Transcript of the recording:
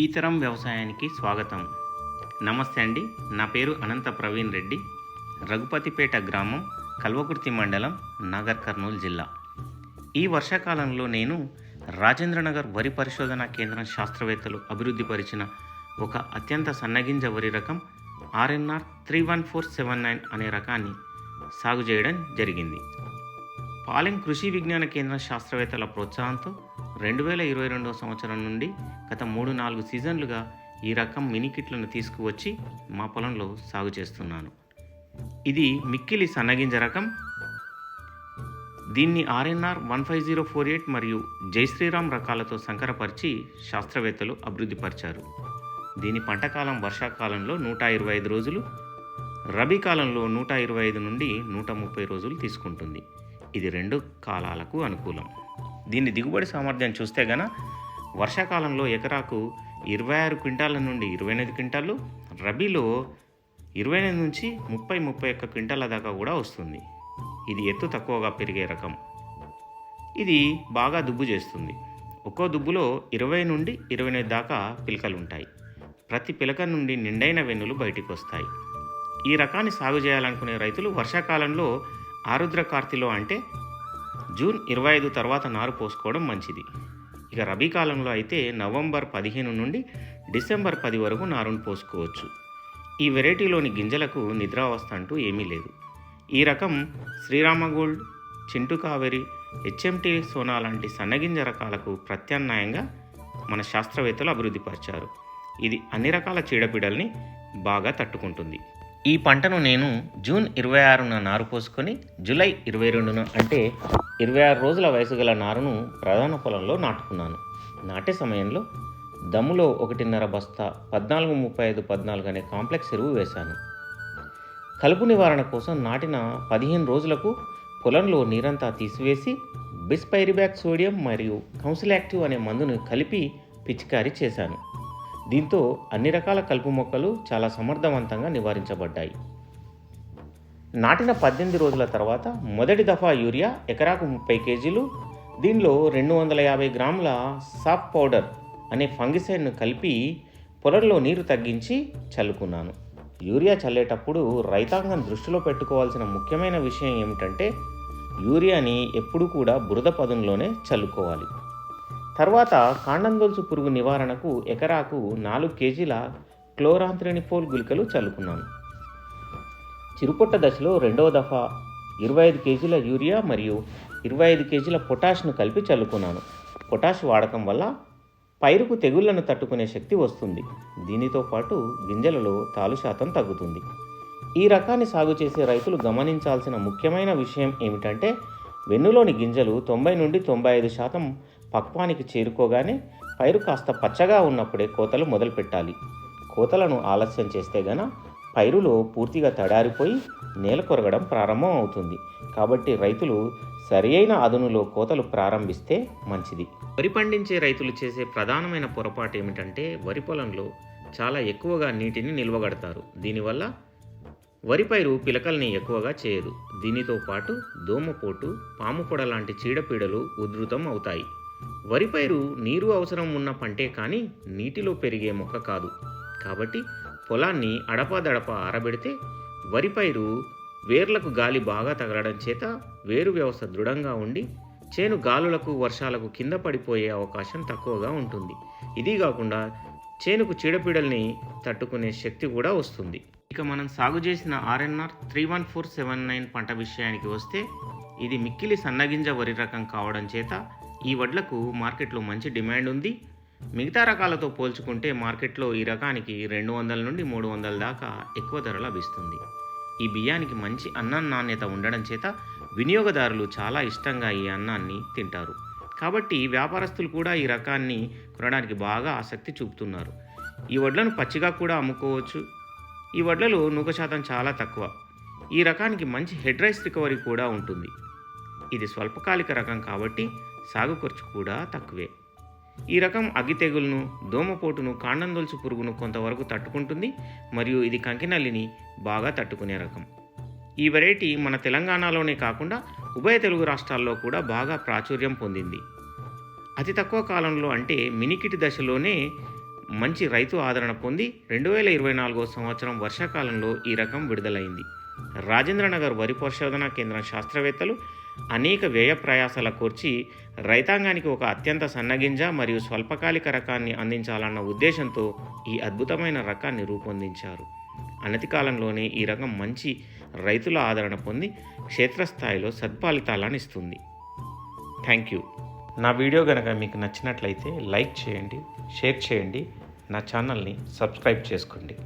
ఈతరం వ్యవసాయానికి స్వాగతం. నమస్తే అండి నా పేరు అనంత ప్రవీణ్ రెడ్డి రఘుపతిపేట గ్రామం కల్వకుర్తి మండలం నగర్ కర్నూలు జిల్లా. ఈ వర్షాకాలంలో నేను రాజేంద్రనగర్ వరి పరిశోధన కేంద్రం శాస్త్రవేత్తలు అభివృద్ధిపరిచిన ఒక అత్యంత సన్నగింజ వరి రకం RNR three one four seven nine అనే రకాన్ని సాగు చేయడం జరిగింది. పాలెం కృషి విజ్ఞాన కేంద్రం శాస్త్రవేత్తల ప్రోత్సాహంతో రెండు వేల ఇరవై రెండవ సంవత్సరం నుండి గత మూడు నాలుగు సీజన్లుగా ఈ రకం మినీ కిట్లను తీసుకువచ్చి మా పొలంలో సాగు చేస్తున్నాను. ఇది మిక్కిలి సన్నగింజ రకం. దీన్ని RNR one five zero four eight మరియు జై శ్రీరామ్ రకాలతో సంకరపరిచి శాస్త్రవేత్తలు అభివృద్ధిపరిచారు. దీని పంటకాలం వర్షాకాలంలో నూట ఇరవై ఐదు రోజులు రబీ కాలంలో నూట ఇరవై ఐదు నుండి నూట ముప్పై రోజులు తీసుకుంటుంది. ఇది రెండు కాలాలకు అనుకూలం. దీని దిగుబడి సామర్థ్యం చూస్తే గన వర్షాకాలంలో ఎకరాకు ఇరవై ఆరు క్వింటాల నుండి ఇరవై ఎనిమిది క్వింటాలు రబీలో ఇరవై ఎనిమిది నుంచి ముప్పై ముప్పై ఒక్క క్వింటాల దాకా కూడా వస్తుంది. ఇది ఎత్తు తక్కువగా పెరిగే రకం. ఇది బాగా దుబ్బు చేస్తుంది. ఒక్కో దుబ్బులో ఇరవై నుండి ఇరవై ఎనిమిది దాకా పిలకలు ఉంటాయి ప్రతి పిలక నుండి నిండైన వెన్నులు బయటికి వస్తాయి ఈ రకాన్ని సాగు చేయాలనుకునే రైతులు వర్షాకాలంలో ఆరుద్ర కార్తీలో అంటే జూన్ ఇరవై ఐదు తర్వాత నారు పోసుకోవడం మంచిది. ఇక రబీ కాలంలో అయితే నవంబర్ పదిహేను నుండి డిసెంబర్ పది వరకు నారును పోసుకోవచ్చు. ఈ వెరైటీలోని గింజలకు నిద్రావస్థ అంటూ ఏమీ లేదు. ఈ రకం శ్రీరామ గోల్డ్ చింటు కావేరి హెచ్ఎంటి సోనా లాంటి సన్నగింజ రకాలకు ప్రత్యామ్నాయంగా మన శాస్త్రవేత్తలు అభివృద్ధిపరిచారు ఇది అన్ని రకాల చీడపీడల్ని బాగా తట్టుకుంటుంది. ఈ పంటను నేను జూన్ ఇరవై ఆరున నారు పోసుకొని జూలై ఇరవై రెండున అంటే ఇరవై ఆరు రోజుల వయసు గల నారును ప్రధాన పొలంలో నాటుకున్నాను. నాటే సమయంలో దమ్ములో ఒకటిన్నర బస్తా పద్నాలుగు ముప్పై ఐదు పద్నాలుగు అనే కాంప్లెక్స్ ఎరువు వేశాను. కలుపు నివారణ కోసం నాటిన పదిహేను రోజులకు పొలంలో నీరంతా తీసివేసి బిస్పైరిబ్యాక్ సోడియం మరియు కౌన్సిల్ యాక్టివ్ అనే మందును కలిపి పిచికారీ చేశాను. దీంతో అన్ని రకాల కలుపు మొక్కలు చాలా సమర్థవంతంగా నివారించబడ్డాయి. నాటిన పద్దెనిమిది రోజుల తర్వాత మొదటి దఫా యూరియా ఎకరాకు ముప్పై కేజీలు దీనిలో రెండు వందల యాభై గ్రాముల సాప్ పౌడర్ అనే ఫంగిసైడ్ను కలిపి పొలంలో నీరు తగ్గించి చల్లుకున్నాను. యూరియా చల్లేటప్పుడు రైతాంగం దృష్టిలో పెట్టుకోవాల్సిన ముఖ్యమైన విషయం ఏమిటంటే యూరియాని ఎప్పుడూ కూడా బురద పదంలోనే చల్లుకోవాలి. తర్వాత కాండందొలుసు పురుగు నివారణకు ఎకరాకు నాలుగు కేజీల క్లోరాంత్రినిఫోల్ గుళికలు చల్లుకున్నాను. చిరుపొట్ట దశలో రెండవ దఫా ఇరవై ఐదు కేజీల యూరియా మరియు ఇరవై ఐదు కేజీల పొటాష్ను కలిపి చల్లుకున్నాను. పొటాష్ వాడకం వల్ల పైరుకు తెగుళ్ళను తట్టుకునే శక్తి వస్తుంది. దీనితో పాటు గింజలలో తాలు శాతం తగ్గుతుంది. ఈ రకాన్ని సాగు చేసే రైతులు గమనించాల్సిన ముఖ్యమైన విషయం ఏమిటంటే వెన్నులోని గింజలు తొంభై నుండి తొంభై ఐదు శాతం పక్వానికి చేరుకోగానే పైరు కాస్త పచ్చగా ఉన్నప్పుడే కోతలు మొదలుపెట్టాలి. కోతలను ఆలస్యం చేస్తే గన పైరులో పూర్తిగా తడారిపోయి నేల కొరగడం ప్రారంభం అవుతుంది కాబట్టి రైతులు సరి అయిన అదునులో కోతలు ప్రారంభిస్తే మంచిది. వరి పండించే రైతులు చేసే ప్రధానమైన పొరపాటు ఏమిటంటే వరి పొలంలో చాలా ఎక్కువగా నీటిని నిల్వగడతారు. దీనివల్ల వరి పైరు పిలకల్ని ఎక్కువగా చేయదు. దీనితో పాటు దోమపోటు పాము పొడ లాంటి చీడపీడలు ఉధృతం అవుతాయి. వరి పైరు నీరు అవసరం ఉన్న పంటే కానీ నీటిలో పెరిగే మొక్క కాదు. కాబట్టి పొలాన్ని అడపాదడప ఆరబెడితే వరి పైరు వేర్లకు గాలి బాగా తగలడం చేత వేరు వ్యవస్థ దృఢంగా ఉండి చేను గాలులకు వర్షాలకు కింద పడిపోయే అవకాశం తక్కువగా ఉంటుంది. ఇది కాకుండా చేనుకు చీడపీడల్ని తట్టుకునే శక్తి కూడా వస్తుంది. ఇక మనం సాగు చేసిన RNR three one four seven nine పంట విషయానికి వస్తే ఇది మిక్కిలి సన్నగింజ వరి రకం కావడం చేత ఈ వడ్లకు మార్కెట్లో మంచి డిమాండ్ ఉంది. మిగతా రకాలతో పోల్చుకుంటే మార్కెట్లో ఈ రకానికి రెండు వందల నుండి మూడు వందల దాకా ఎక్కువ ధర లభిస్తుంది. ఈ బియ్యానికి మంచి అన్నం నాణ్యత ఉండడం చేత వినియోగదారులు చాలా ఇష్టంగా ఈ అన్నాన్ని తింటారు. కాబట్టి వ్యాపారస్తులు కూడా ఈ రకాన్ని కొనడానికి బాగా ఆసక్తి చూపుతున్నారు. ఈ వడ్లను పచ్చిగా కూడా అమ్ముకోవచ్చు. ఈ వడ్లలో నూక శాతం చాలా తక్కువ. ఈ రకానికి మంచి హెడ్ రైస్ రికవరీ కూడా ఉంటుంది. ఇది స్వల్పకాలిక రకం కాబట్టి సాగు ఖర్చు కూడా తక్కువే. ఈ రకం అగ్గి తెగులను దోమపోటును కాండందొలుసు పురుగును కొంతవరకు తట్టుకుంటుంది మరియు ఇది కంకినల్లిని బాగా తట్టుకునే రకం. ఈ వెరైటీ మన తెలంగాణలోనే కాకుండా ఉభయ తెలుగు రాష్ట్రాల్లో కూడా బాగా ప్రాచుర్యం పొందింది. అతి తక్కువ కాలంలో అంటే మినికిటి దశలోనే మంచి రైతు ఆదరణ పొంది రెండు వేల ఇరవై నాలుగో సంవత్సరం వర్షాకాలంలో ఈ రకం విడుదలైంది. రాజేంద్రనగర్ వరి పరిశోధనా కేంద్రం శాస్త్రవేత్తలు అనేక వ్యయ ప్రయాసాల కూర్చి రైతాంగానికి ఒక అత్యంత సన్నగింజ మరియు స్వల్పకాలిక రకాన్ని అందించాలన్న ఉద్దేశంతో ఈ అద్భుతమైన రకాన్ని రూపొందించారు. అనతి కాలంలోనే ఈ రకం మంచి రైతుల ఆదరణ పొంది క్షేత్రస్థాయిలో సత్ఫలితాలను ఇస్తుంది. Thank you. నా వీడియో కనుక మీకు నచ్చినట్లయితే లైక్ చేయండి షేర్ చేయండి నా ఛానల్ని సబ్స్క్రైబ్ చేసుకోండి.